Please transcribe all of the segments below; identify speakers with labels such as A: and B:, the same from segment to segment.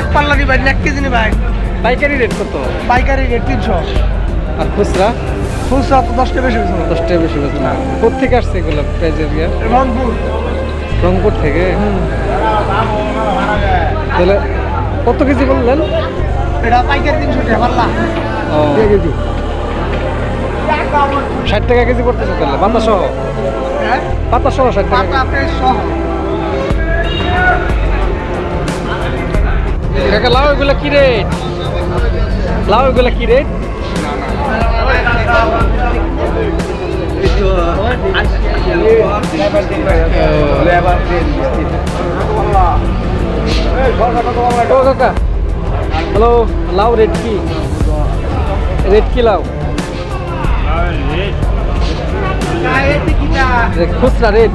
A: এক পাল্লা নিবেন এক কেজি নিবেন
B: পাইকারি রেট কত?
A: পাইকারি রেট তিনশো।
B: আর খুচরা?
A: খুচরা তো দশটা বেশি হয়েছে
B: দশ টাকা বেশি বেশি না। কোথেকে আসছে এগুলো পেঁয়াজের ইয়ে?
A: রংপুর।
B: রংপুর থেকে? তাহলে কত কেজি বললেন?
A: এটা পাইকারি তিনশো টাকা
B: ও। ষাট টাকা কেজি পড়তেছে তাহলে পাতা সহ
A: হ্যাঁ?
B: পাতা সহ ষাট টাকা
A: সহ।
B: কেজি। কাকা লাউ এগুলা কি রেট? লাউ এগুলো কি রেট? ও কাকা। হ্যালো, লাউ রেট কি? রেট কি লাউ? খুচরা রেট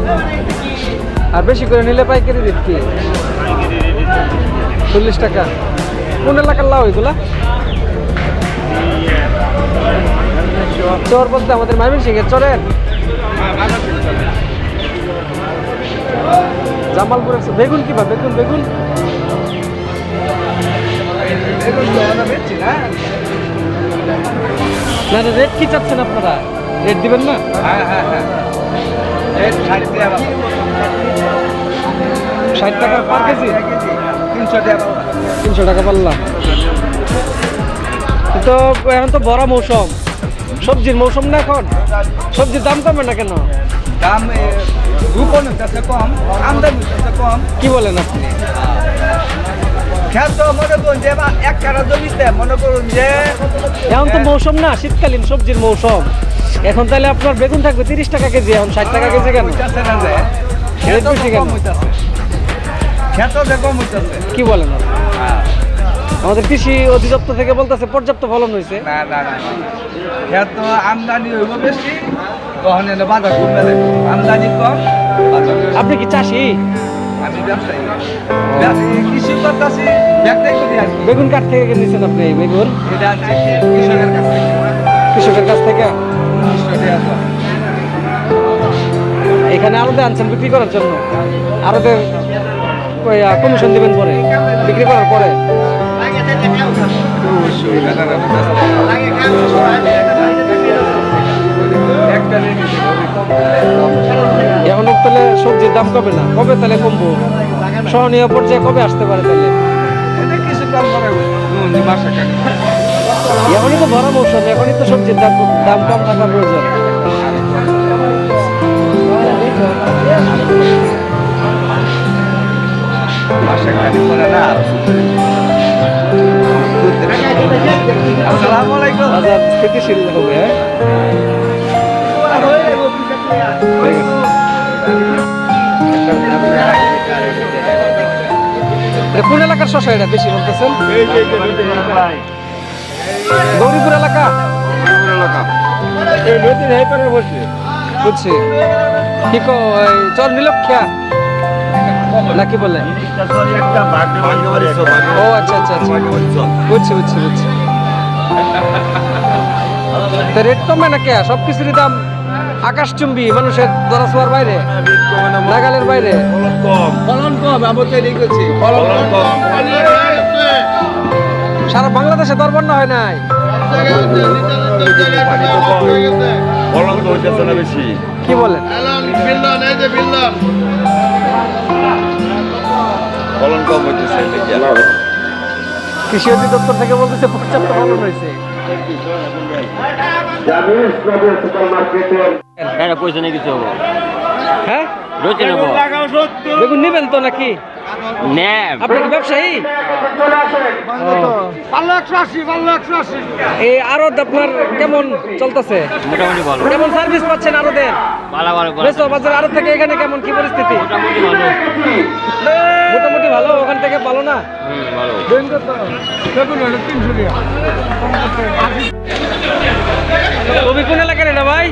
B: আর বেশি করে নিলে পাইকারি রেট কি? চল্লিশ টাকা। কোন এলাকার লাউ এগুলা? চর বলতে আমাদের এর চরের। জামালপুরের চর। বেগুন কি বা বেগুন বেগুন? না রেট কি চাচ্ছেন আপনারা? রেট দিবেন না?
A: হ্যাঁ হ্যাঁ হ্যাঁ ষাট টাকা
B: ষাট পার কেজি?
A: তিনশো টাকা
B: তিনশো টাকা পাল্লা তো এখন তো বড় মৌসুম। সবজির মৌসুম না এখন? সবজির দাম কমে না কেন?
A: দাম রূপন হচ্ছে কম আমদানি হচ্ছে কম
B: কি বলেন আপনি?
A: খেত মনে করুন যে এবার এক কাটা জমিতে মনে করুন যে
B: এখন তো মৌসুম না শীতকালীন সবজির মৌসুম। এখন তাহলে আপনার বেগুন থাকবে তিরিশ টাকা কেজি এখন ষাট টাকা কেজি কেন? কি বলেন? আমাদের কৃষি অধিদপ্তর থেকে বলতেছে পর্যাপ্ত ফলন হয়েছে
A: না না না খেত আমদানি হইব বেশি তখন বাজার কমবে আমদানি কম
B: আপনি কি চাষি?
A: ব্যবসায়ী। ব্যবসায়ী কৃষি করতেছি ব্যবসায়ী? করি আর
B: বেগুন কাঠ থেকে কিনেছেন আপনি বেগুন?
A: এটা আছে কৃষকের কাছ থেকে।
B: কৃষকের কাছ থেকে? এখানে আরতে আনছেন বিক্রি করার জন্য। আরতে কমিশন দিবেন পরে। বিক্রি করার পরে।
A: একটা
B: এখন তাহলে সবজির দাম কবে না? কবে তাহলে কমবো? সহনীয় পর্যায়ে কবে আসতে পারে তাহলে? এখনই তো ভরা মৌসুম এখনই তো সবজির দাম দাম কম থাকার প্রয়োজন। স্থিতিশীল হবে হ্যাঁ? কোন এলাকার শশা এটা বেশি বলতেছেন? গৌরীপুর এলাকা? বুঝছি। কি কো ওই চর নিলক্ষা নাকি বলে? ও আচ্ছা আচ্ছা আচ্ছা। বুঝছি বুঝছি বুঝছি। রেট কমে না কে সব কিছুরই দাম আকাশচুম্বী মানুষের দরাছোয়ার বাইরে নাগালের বাইরে।
A: ফলন কম আমি তৈরি করছি ফলন কম।
B: সারা বাংলাদেশে দর বন্যা হয় নাই।
C: ফলন তো হইতেছে না বেশি।
B: কি বলেন?
C: ফলন কম হইতেছে এটা কি আর?
B: কৃষি অধিদপ্তর থেকে বলতেছে পর্যাপ্ত ফলন হয়েছে।
C: এটা পয়সা নিয়ে কিছু হব
B: হ্যাঁ?
D: রোজে নেব
B: বেগুন নেবেন তো নাকি?
D: নেব।
B: আপনি কি ব্যবসায়ী? এই আরত আপনার কেমন চলতেছে?
D: মোটামুটি ভালো।
B: কেমন সার্ভিস পাচ্ছেন আরদের
D: ভালো
B: বাজার আরত থেকে এখানে কেমন কি পরিস্থিতি?
D: মোটামুটি ভালো।
B: ওখান থেকে ভালো না?
D: হুম
B: কবি কোন এলাকার এটা ভাই?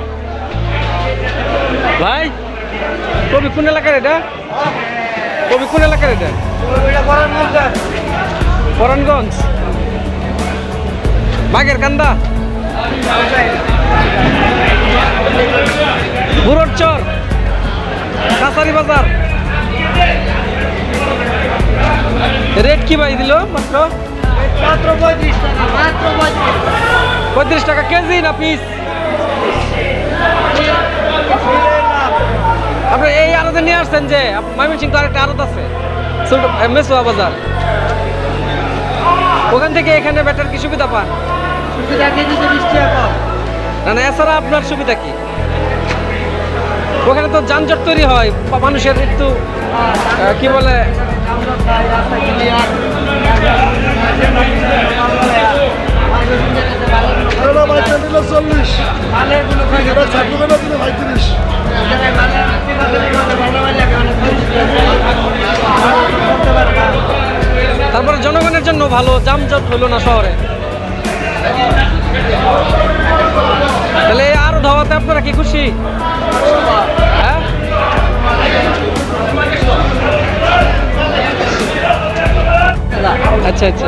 B: ভাই? কবি কোন এলাকার এটা? কবি কোন এলাকার এটা? পরানগঞ্জ বাগের কান্দা। বুড়োর চর। কাছারি বাজার। রেট কি ভাই দিল মাত্র? পঁয়ত্রিশ টাকা কেজি না পিস? আপনি এই আড়তে নিয়ে আসছেন যে ময়মনসিং তো আরেকটা আড়ত আছে। বাজার। ওখান থেকে এখানে ব্যাটার কি সুবিধা পান? না না এছাড়া আপনার সুবিধা কি? ওখানে তো যানজট তৈরি হয় মানুষের একটু কি বলে?
E: চল্লিশ।
B: তারপরে জনগণের জন্য ভালো জামজট হলো না শহরে? তাহলে আরও ধাওয়াতে আপনারা কি খুশি? হ্যাঁ? আচ্ছা আচ্ছা।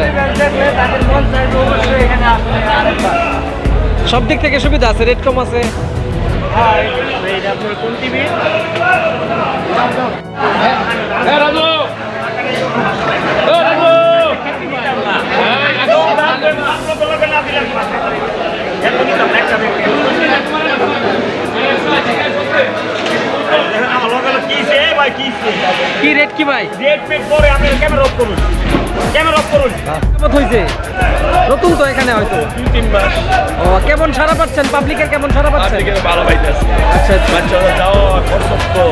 B: সব দিক থেকে সুবিধা আছে রেট কম আছে। কি রেট কি ভাই? রেট পেট পরে আমি কেমে রোধ করুন। কেমে কেমন হয়েছে নতুন তো এখানে হয়তো।
C: তিন মাস।
B: ও কেমন সারা পাচ্ছেন? পাবলিকের কেমন সারা পাচ্ছেন?
C: এখানে ভালো পাইতেছে।
B: আচ্ছা আচ্ছা।
C: বাচ্চারা খরচ তো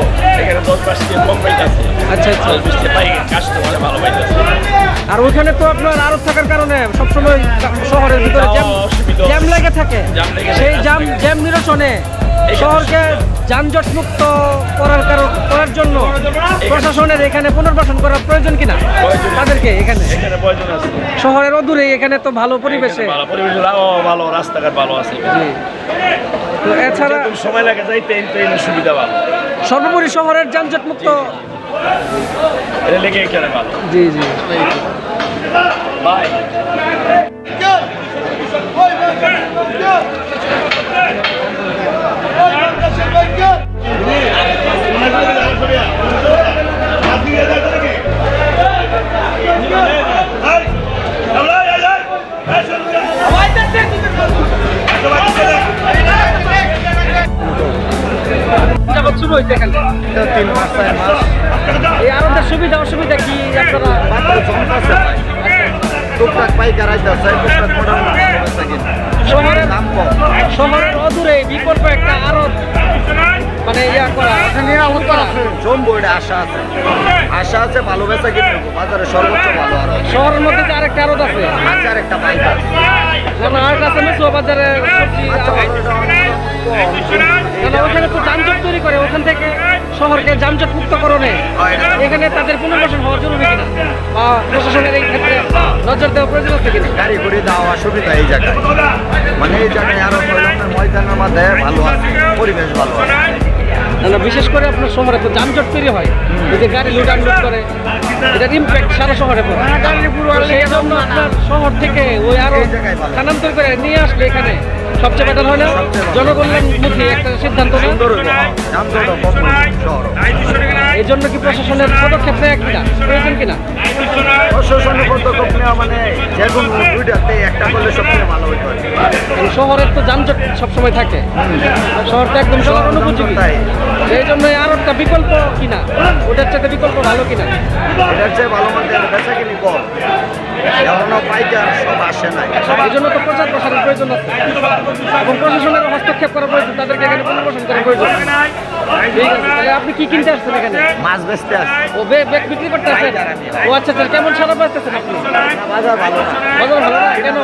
C: এখানে দশ মাস থেকে কম পাইতেছে।
B: আচ্ছা আচ্ছা।
C: বুঝতে পাই কাস্টমার ভালো পাইতেছে।
B: আর ওইখানে তো আপনার আরও থাকার কারণে সবসময় শহরের ভিতরে জ্যাম জ্যাম লেগে থাকে। সেই। জ্যাম জ্যাম নিরসনে শহরকে যানজট মুক্ত করার কারণ করার জন্য প্রশাসনের এখানে পুনর্বাসন করার প্রয়োজন কিনা? তাদেরকে এখানে? শহরের অদূরে এখানে তো ভালো পরিবেশে।
C: ভালো রাস্তাঘাট ভালো আছে।
B: জি। তো এছাড়া
C: সময় লাগে যাইতে এই ট্রেনের সুবিধা ভালো।
B: সর্বোপরি শহরের যানজট মুক্ত
C: এটা লেগে এখানে ভালো।
B: জি জি।
C: বাই
B: যাবত শুরু হয়েছে এখানে
E: তিন মাস চার মাস
B: এই আরোদের সুবিধা অসুবিধা কি আপনারা
E: টুকটাক পাইকার আইতেছে টুকটাক মোটামুটি
B: শহরের অদূরে বিকল্প একটা আরও মানে ইয়া করা
E: জমবো এটা আশা আছে। আশা আছে ভালো বেচা কিনবো বাজারে সর্বোচ্চ ভালো আরও
B: শহরের মধ্যে যে আরেকটা আরত আছে?
E: আছে আর একটা পাইকার
B: যেমন আর কাছে মেসো বাজারে সবজি
E: আচ্ছা
B: কারণ ওখানে তো যানজট তৈরি করে ওখান থেকে শহরকে যানজট মুক্ত করণে এখানে তাদের পুনর্বাসন হওয়া জরুরি কিনা? বা প্রশাসনের এই ক্ষেত্রে নজর দেওয়া প্রয়োজন আছে কিনা?
E: গাড়ি করে দেওয়া সুবিধা এই জায়গায়। মানে এই জায়গায় আরও ময়দানের মধ্যে ভালো আছে পরিবেশ ভালো আছে।
B: বিশেষ করে আপনার শহরে তো যানজট তৈরি হয় যদি যে গাড়ি লুট আনলুট করে এটার ইম্প্যাক্ট সারা শহরে পড়ে সেই জন্য আপনার শহর থেকে ওই
E: আরও।
B: স্থানান্তর করে নিয়ে আসবে এখানে সবচেয়ে বেটার হয় না। জনকল্যাণমুখী একটা সিদ্ধান্ত এই জন্য কি প্রশাসনের পদক্ষেপ নেয় কিনা? প্রয়োজন কিনা?
E: প্রশাসনের পদক্ষেপ নেওয়া মানে যে কোনো দুইটাতে একটা করলে সবচেয়ে ভালো হইতো
B: শহরের তো যানজট সবসময় থাকে। শহর তো একদম শহর অনুপযোগী। এই জন্য আর একটা বিকল্প কিনা? ওটার চাইতে বিকল্প ভালো কিনা?
E: এটার চেয়ে ভালো মধ্যে বেচা কিনি কম। এখনও পাইকার সব আসে
B: এই জন্য তো প্রচার প্রসারের প্রয়োজন আছে। এবং প্রশাসনের হস্তক্ষেপ করা প্রয়োজন তাদেরকে এখানে পুনর্বাসন করা প্রয়োজন। আপনি কি কিনতে আসছেন এখানে?
E: মাছ বেচতে আসে
B: ও বিক্রি করতে ও আচ্ছা আচ্ছা কেমন সারা পাচ্ছেন আপনি?
E: বাজার ভালো না।
B: বাজার ভালো না? কেন?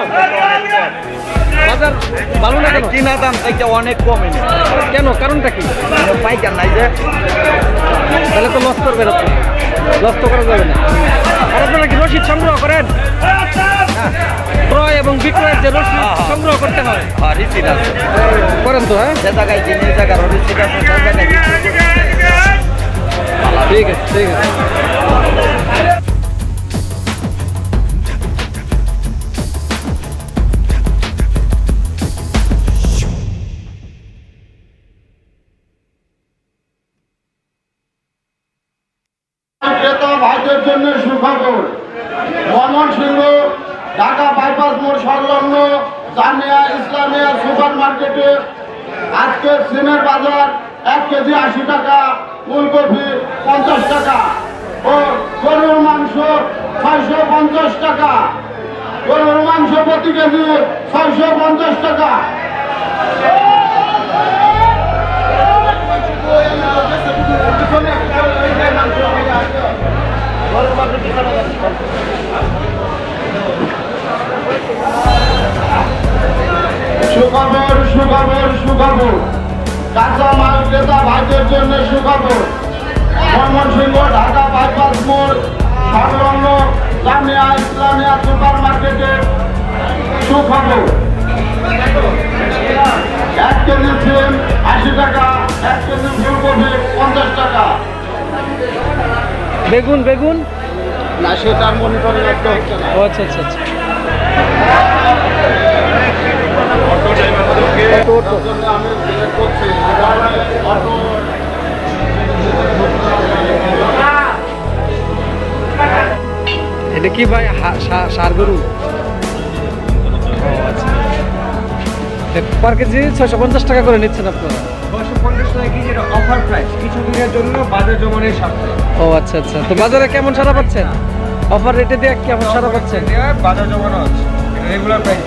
B: বাজার ভালো না কেন?
E: কিনা দাম থেকে অনেক কমে
B: কেন? কারণটা কি?
E: পাইকার নাই যে।
B: তাহলে তো লস করবেন আপনি। লস তো করা যাবে না। আর আপনারা কি রসিদ সংগ্রহ করেন? ক্রয় এবং বিক্রয়ের যে রসিদ
E: হ্যাঁ, হ্যাঁ।
B: সংগ্রহ করতে হয়।
E: হ্যাঁ রিসিট আছে।
B: করেন তো হ্যাঁ?
E: যে জায়গায় কিনে জায়গার রিসিট আছে সে জায়গায়
B: ঠিক আছে ঠিক আছে।
F: ক্রেতা ভাইদের জন্য সুখবর ময়মনসিংহ ঢাকা বাইপাস মোড় সংলগ্ন জামিয়া ইসলামিয়া সুপার মার্কেটে আজকে সিমের বাজার এক কেজি আশি টাকা, ফুলকপি পঞ্চাশ টাকা ও গরুর মাংস ছয়শো পঞ্চাশ টাকা। গরুর মাংস প্রতি কেজি ছয়শো পঞ্চাশ টাকা। সুখবর সুখবর সুখবর। কাঁচা মাল ক্রেতা ভাইদের জন্য সুখবর। ময়মনসিংহ ঢাকা বাইপাস মোড় সংলগ্ন জামিয়া ইসলামিয়া সুপার মার্কেটে সুখবর। এক কেজি সিম আশি টাকা এক কেজি ফুলকপি পঞ্চাশ টাকা।
B: বেগুন বেগুন?
F: না সেটার মনিটরিং
B: ও আচ্ছা আচ্ছা আচ্ছা।
F: তার জন্য আমি করছি অটো
B: এটা কি ভাই সার গরু? ও আচ্ছা। পার কেজি ছয়শো পঞ্চাশ টাকা করে নিচ্ছেন আপনারা?
A: পঞ্চাশ টাকা কেজির অফার প্রাইস কিছু দিনের জন্য বাজার জমানের
B: ও আচ্ছা আচ্ছা। তো বাজারে কেমন সারা পাচ্ছেন? অফার রেটে দিয়ে কেমন সারা পাচ্ছেন?
A: বাজার জমানো আছে। রেগুলার প্রাইস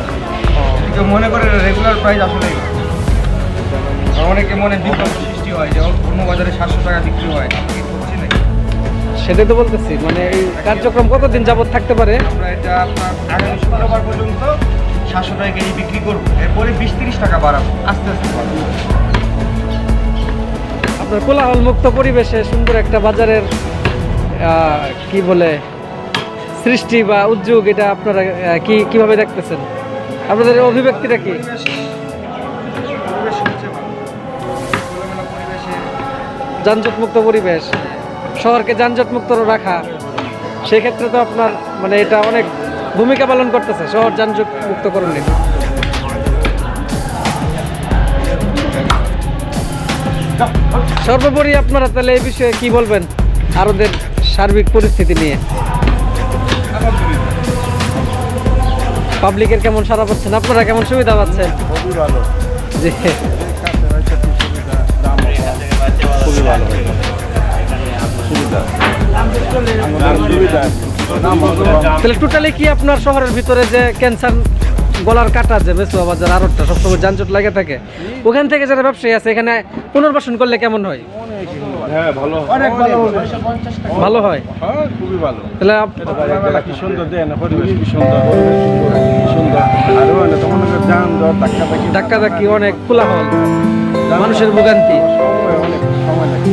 A: কেউ মনে করে রেগুলার প্রাইস আসলে। অনেকে মনে বিভ্রান্ত সৃষ্টি হয় যে অন্য বাজারে সাতশো টাকা বিক্রি হয়।
B: সেটাই তো বলতেছি মানে এই কার্যক্রম কতদিন যাবত থাকতে পারে?
A: আমরা এটা আপনার আগামী শুক্রবার পর্যন্ত সাতশো টাকা কেজি বিক্রি করব। এরপরে বিশ তিরিশ টাকা বাড়াবো আস্তে আস্তে বাড়াবো।
B: আপনার কোলাহল মুক্ত পরিবেশে সুন্দর একটা বাজারের আহ, কি বলে সৃষ্টি বা উদ্যোগ এটা আপনারা কি কীভাবে দেখতেছেন? আপনাদের অভিব্যক্তিটা কি? যানজট মুক্ত পরিবেশ। শহরকে যানজট মুক্ত রাখা। সেক্ষেত্রে তো আপনার মানে এটা অনেক ভূমিকা পালন করতেছে, শহর যানজট মুক্ত করণে সর্বোপরি আপনারা তাহলে এই বিষয়ে কি বলবেন? আরোদের সার্বিক পরিস্থিতি নিয়ে। পাবলিকের কেমন সারা পাচ্ছেন? আপনারা কেমন সুবিধা পাচ্ছেন?
F: খুবই ভালো।
B: জি। তাহলে টোটালি কি আপনার শহরের ভিতরে যে ক্যান্সার গলার কাটা যে মেসুয়া বাজার আরোটা সবসময় যানজট লাগে থাকে? ওখান থেকে যারা ব্যবসায়ী আছে এখানে পুনর্বাসন করলে কেমন হয়?
G: হ্যাঁ ভালো
A: অনেক ভালো
B: হয়?
G: হ্যাঁ খুবই ভালো।
B: তাহলে
G: কি সুন্দর দেয় না পরিবেশ কি সুন্দর পরিবেশ কি সুন্দর আরও অনেক তোমার যান দর ধাক্কা ধাক্কি
B: ধাক্কা ধাক্কি অনেক কোলাহল মানুষের ভোগান্তি।
G: সময় অনেক সময় লাগে।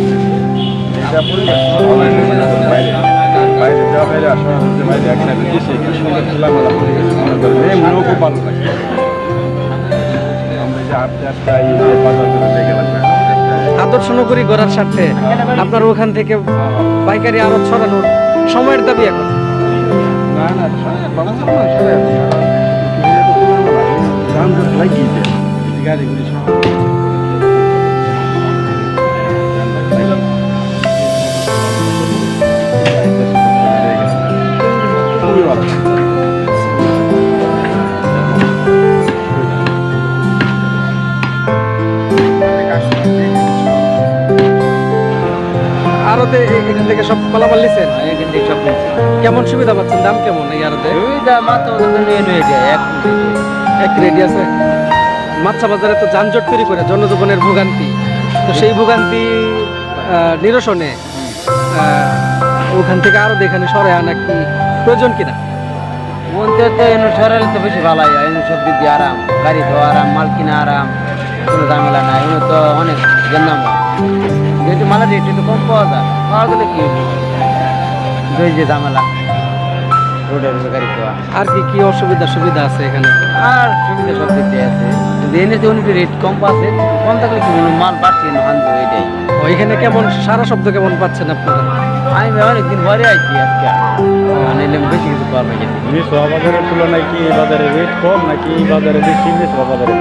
G: এটা পরিবেশ বাইরে বাইরে যাওয়া বাইরে আসা হচ্ছে বাইরে একসাথে দেশে কি সুন্দর খোলামেলা পরিবেশ মনে করেন এমনিও খুব ভালো লাগে। আমরা যে আটটা আটটা এই বাজার করে দেখে লাগবে
B: আদর্শ নগরী গড়ার স্বার্থে আপনার ওখান থেকে পাইকারি আরও ছড়ানোর সময়ের দাবি এখন। এখান থেকে সব কলামাল নিছেন কেমন সুবিধা পাচ্ছেন? দাম কেমন এই আরতে এক রেডি। আছে? মাছা বাজারে তো যানজট তৈরি করে জনজীবনের ভোগান্তি। তো সেই ভোগান্তি নিরসনে ওখান থেকে আরও এখানে সরে আনা কি প্রয়োজন কিনা?
H: মনতে তো এনে সরালে তো বেশি ভালো হয় এনে সব দিক দিয়ে আরাম গাড়ি তো আরাম মাল কিনা আরাম কোনো ঝামেলা নাই এনে তো অনেক হয় যেহেতু মালের রেট একটু কম পাওয়া যায়। পাওয়া গেলে কি? যে ঝামেলা। রোডের গাড়ি পাওয়া
B: আর কি কি অসুবিধা সুবিধা আছে এখানে?
H: আর সুবিধা সব দিক দিয়ে আছে। কিন্তু এনে তো রেট কম পাচ্ছে। কম থাকলে কি? মাল পাচ্ছি না আনব এটাই।
B: ও, এখানে কেমন সারা শব্দ কেমন পাচ্ছেন আপনারা?
H: আমি অনেকদিন পরে আইছি আজকে। আনাইলে বেশি কিছু পারবে গেছি
C: মিশ্র বাজারের তুলনায় কি এই বাজারে রেট কম নাকি এই বাজারে বেশি? মিশ্র বাজারে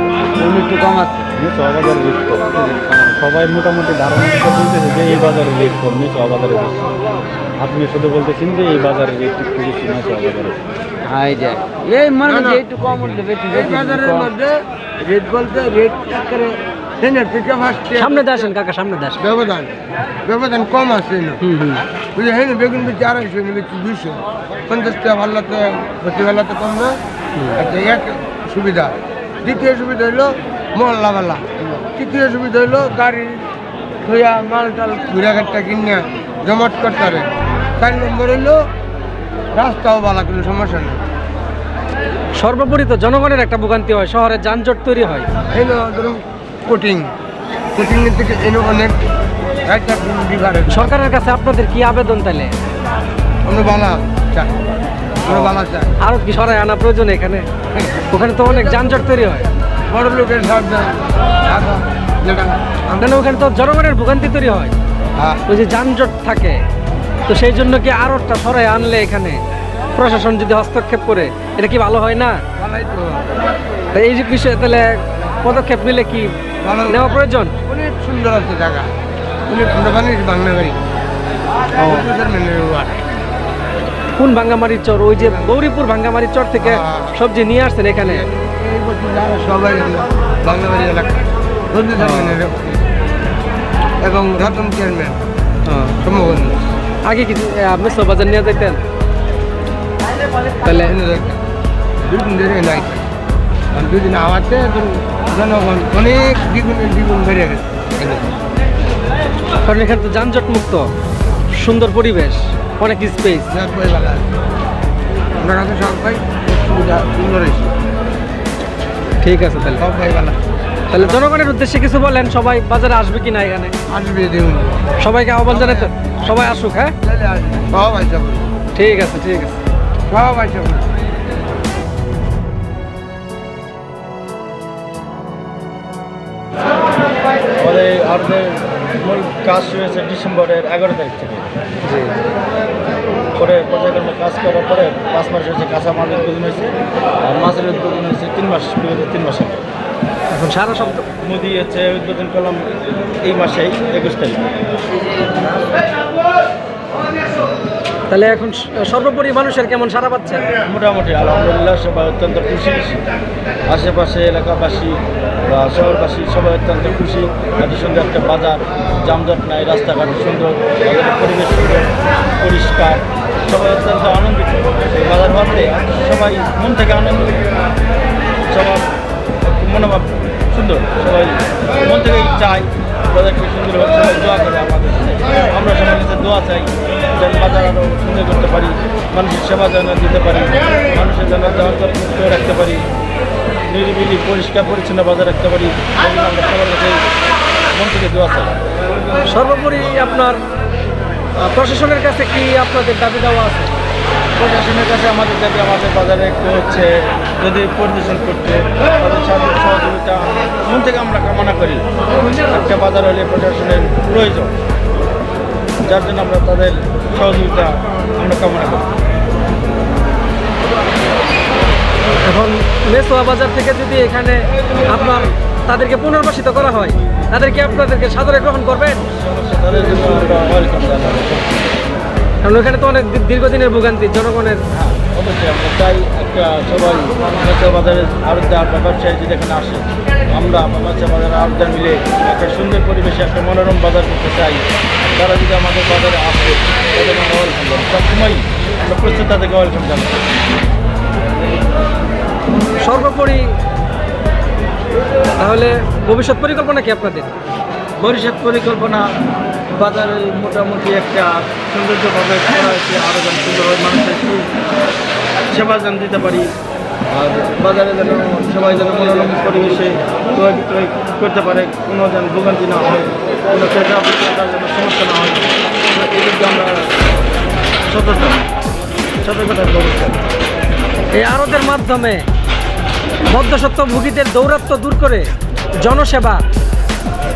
H: একটু কম আছে।
C: মিশ্র বাজারে রেট কম। সবাই মোটামুটি ধারণা করে বলতেছে যে এই বাজারে রেট কম মিশ্র বাজারে বেশি। আপনি শুধু বলতেছেন যে এই বাজারে রেট একটু বেশি মিশ্র বাজারে
H: হাই যায় এই মনে একটু কম বেশি বেশি কম।
I: রেট বলতে রেট ট্রেনের
B: সামনে কাকা সামনে
I: ব্যবধান ব্যবধান কম আছে না
B: হুম হুম।
I: বুঝলি হ্যাঁ বেগুন বেশি আড়াইশো পঞ্চাশ টাকা ভাল্লাতে প্রতি বেলাতে কম না আচ্ছা এক সুবিধা। দ্বিতীয় সুবিধা হইল মহল্লা বেলা। তৃতীয় সুবিধা হইল গাড়ি ধুয়া মাল টাল ঘুরা গাড়িটা কিনে জমাট করতে পারে চার নম্বর হইল রাস্তাও ভালো কোনো সমস্যা নেই।
B: সর্বোপরি তো জনগণের একটা ভোগান্তি হয় শহরে যানজট তৈরি হয়।
I: এনো ধরুন কোটিং। কোটিং এর থেকে এনো অনেক একটা বিভাগে
B: সরকারের কাছে আপনাদের কি আবেদন তাহলে?
I: আমরা বালা চাই আমরা বালা চাই।
B: আরও কি সরাই আনা প্রয়োজন এখানে? ওখানে তো অনেক যানজট তৈরি হয়।
I: বড় লোকের যেটা
B: না, ওখানে তো জনগণের ভোগান্তি তৈরি হয়।
I: হ্যাঁ।
B: ওই যে যানজট থাকে। তো সেই জন্য কি আরও একটা সরাই আনলে এখানে? প্রশাসন যদি হস্তক্ষেপ করে এটা কি ভালো হয় না? এই যে বিষয়ে তাহলে পদক্ষেপ নিলে কি নেওয়া প্রয়োজন?
I: অনেক সুন্দর আছে জায়গা। অনেক সুন্দর। বানিয়েছে বাংলা বাড়ি।
B: কোন ভাঙ্গামারির চর? ওই যে গৌরীপুর ভাঙ্গামারির চর থেকে
I: হ্যাঁ।
B: সবজি নিয়ে আসছেন এখানে।
I: সবাই বাংলা বাড়ি এলাকা। এবং রতন চেয়ারম্যান সম্ভবত
B: আগে কি আপনি বাজার নিয়ে যেতেন তাহলে
I: দুদিন ধরে নাই। দুদিন জনগণ অনেক দ্বিগুণ দ্বিগুণ বেড়ে গেছে।
B: কারণ এখানে তো যানজট মুক্ত সুন্দর পরিবেশ অনেক স্পেস
I: যার বই বেলা আমরা কাছে সুবিধা সুন্দর হয়েছে।
B: ঠিক আছে তাহলে।
I: সব ভাই বেলা
B: তাহলে জনগণের উদ্দেশ্যে কিছু বলেন সবাই বাজারে আসবে কি না এখানে?
I: আসবে দেখুন
B: সবাইকে আহ্বান জানাতে সবাই আসুক হ্যাঁ?
I: সব আসবে।
B: ঠিক আছে ঠিক আছে।
I: সব আসবে।
C: আমাদের আমাদের মূল কাজ শুরু হয়েছে ডিসেম্বরের এগারো তারিখ থেকে। পরে পর্যায়ক্রমে কাজ করার পরে পাঁচ মাস হয়েছে কাঁচা মালের উদ্বোধন হয়েছে। আর মাছের উদ্বোধন হয়েছে তিন মাস বিগত তিন মাস
B: এখন সারা সপ্তাহ?
C: মোদি হচ্ছে উদ্বোধন করলাম এই মাসেই একুশ তারিখ।
B: তাহলে এখন সর্বোপরি মানুষের কেমন সারা পাচ্ছে?
C: মোটামুটি আলহামদুলিল্লাহ সবাই অত্যন্ত খুশি। আশেপাশে এলাকাবাসী বা শহরবাসী সবাই অত্যন্ত খুশি। এত সুন্দর একটা বাজার যানজট নাই রাস্তাঘাট সুন্দর পরিবেশ সুন্দর পরিষ্কার। সবাই অত্যন্ত আনন্দিত বাজার ভাবতে সবাই মন থেকে আনন্দিত সবার মনোভাব সুন্দর সবাই মন থেকেই চাই বাজারকে সুন্দর সবাই দোয়া করে আমাদের আমরা সবার কাছে দোয়া চাই যেন বাজার আরও সুন্দর করতে পারি মানুষের সেবা যেন দিতে পারি মানুষের যেন মুক্ত রাখতে পারি নিরিবিলি পরিষ্কার পরিচ্ছন্ন বাজার রাখতে পারি আমরা সবার কাছে মন থেকে দোয়া চাই
B: সর্বোপরি আপনার প্রশাসনের কাছে কি আপনাদের দাবি দেওয়া আছে?
C: প্রশাসনের কাছে আমাদের দাবি আমাদের বাজারে একটু হচ্ছে যদি পরিদর্শন করতে তাদের সহযোগিতা মন থেকে আমরা কামনা করি। একটা বাজার হলে প্রশাসনের প্রয়োজন যার জন্য আমরা তাদের সহযোগিতা আমরা কামনা করি।
B: এখন মেসোয়া বাজার থেকে যদি এখানে আপনার তাদেরকে পুনর্বাসিত করা হয় তাদেরকে আপনাদেরকে সাদরে গ্রহণ করবেন?
C: তাদের জন্য আমরা ওয়েলকাম জানাব
B: কারণ ওখানে তো অনেক দীর্ঘদিনের ভোগান্তি জনগণের।
C: হ্যাঁ অবশ্যই আমরা চাই একটা সবাই মাছা বাজারের আড়তদার বা ব্যবসায়ী যদি এখানে আসে আমরা মাছা বাজারের আড়তদার মিলে একটা সুন্দর পরিবেশে একটা মনোরম বাজার করতে চাই। তারা যদি আমাদের বাজারে আসে তাদের আমরা ওয়েলকাম সবসময় আমরা প্রচুর তাদেরকে ওয়েলকাম জানাই
B: সর্বোপরি তাহলে ভবিষ্যৎ পরিকল্পনা কি আপনাদের?
C: ভবিষ্যৎ পরিকল্পনা বাজারে মোটামুটি একটা সৌন্দর্যভাবে করা হয়েছে আরও যেন সুন্দরভাবে মানুষের সেবা যেন দিতে পারি। আর বাজারে যেন সবাই যেন মনোরম পরিবেশে ক্রয় বিক্রয় করতে পারে, কোনো যেন ভোগান্তি না হয়, কোনো ক্রেতা বিক্রেতার যেন সমস্যা না হয় এই আমরা সতর্ক সতর্কতার ব্যবস্থা
B: এই আড়তের মাধ্যমে মধ্যসত্ত্ব ভোগীদের দৌরাত্ম দূর করে জনসেবা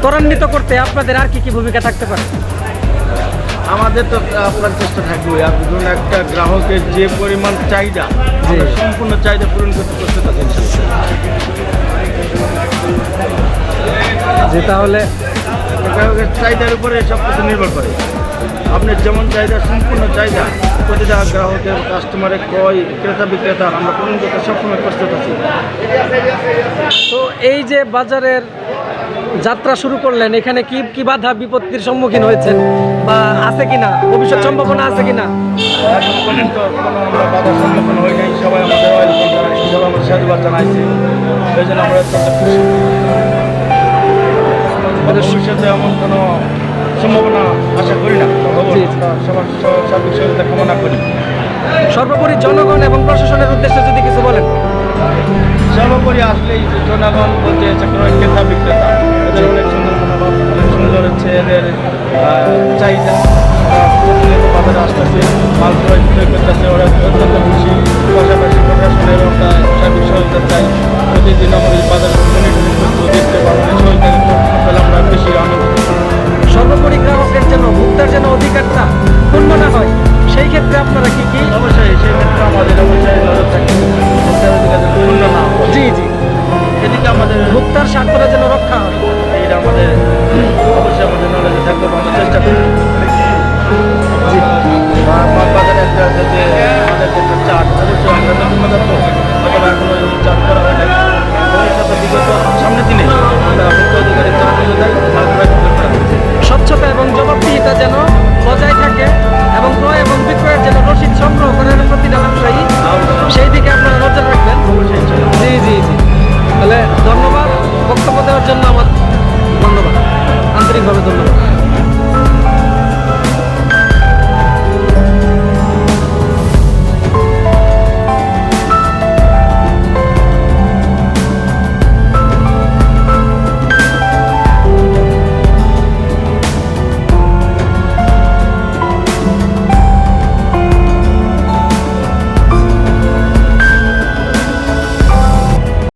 B: ত্বরান্বিত করতে আপনাদের আর কি কি ভূমিকা থাকতে পারে?
C: আমাদের তো আপনার চেষ্টা থাকবে আর ধরুন একটা গ্রাহকের যে পরিমাণ চাহিদা সম্পূর্ণ চাহিদা পূরণ করতে করতে থাকেন
B: যে তাহলে
C: গ্রাহকের চাহিদার উপরে সব কিছু নির্ভর করে। আপনার যেমন চাহিদা সম্পূর্ণ চাহিদা প্রতিটা গ্রাহকের কাস্টমারের ক্রয় ক্রেতা বিক্রেতা আমরা পূরণ করতে সবসময় প্রস্তুত আছি।
B: তো এই যে বাজারের যাত্রা শুরু করলেন, এখানে কি কি বাধা বিপত্তির সম্মুখীন হয়েছেন? বা আছে কিনা? ভবিষ্যৎ সম্ভাবনা আছে কিনা?
C: কোনো সম্ভাবনা আশা করি না কামনা করি সর্বোপরি জনগণ এবং প্রশাসনের উদ্দেশ্যে যদি কিছু বলেন। সর্বোপরি আসলেই জনগণ বলতে হচ্ছে ক্রেতা বিক্রেতা। হচ্ছে এদের চাহিদা। প্রতিনিয়ত বাজারে আসতেছে মাল
B: ক্রয় বিক্রয় করতেছে ওরা অত্যন্ত খুশি।
C: পাশাপাশি প্রশাসনের আমরা চাই প্রতিদিন আমাদের বাজার আমরা বেশি আনন্দ
B: সর্বোপরি যেন ভোক্তার যেন অধিকারটা পূর্ণ হয় সেই
C: ক্ষেত্রে আপনারা কি কি? অবশ্যই সেই আমাদের অবশ্যই নজর থাকে। ভোক্তার অধিকার পূর্ণ না জি জি। এদিকে আমাদের ভোক্তার স্বার্থটা যেন
B: রক্ষা হয়।
C: এটা আমাদের অবশ্যই আমাদের নলেজে থাকবে আমরা চেষ্টা করি বাজারে একটা আছে যে সামনের দিনে।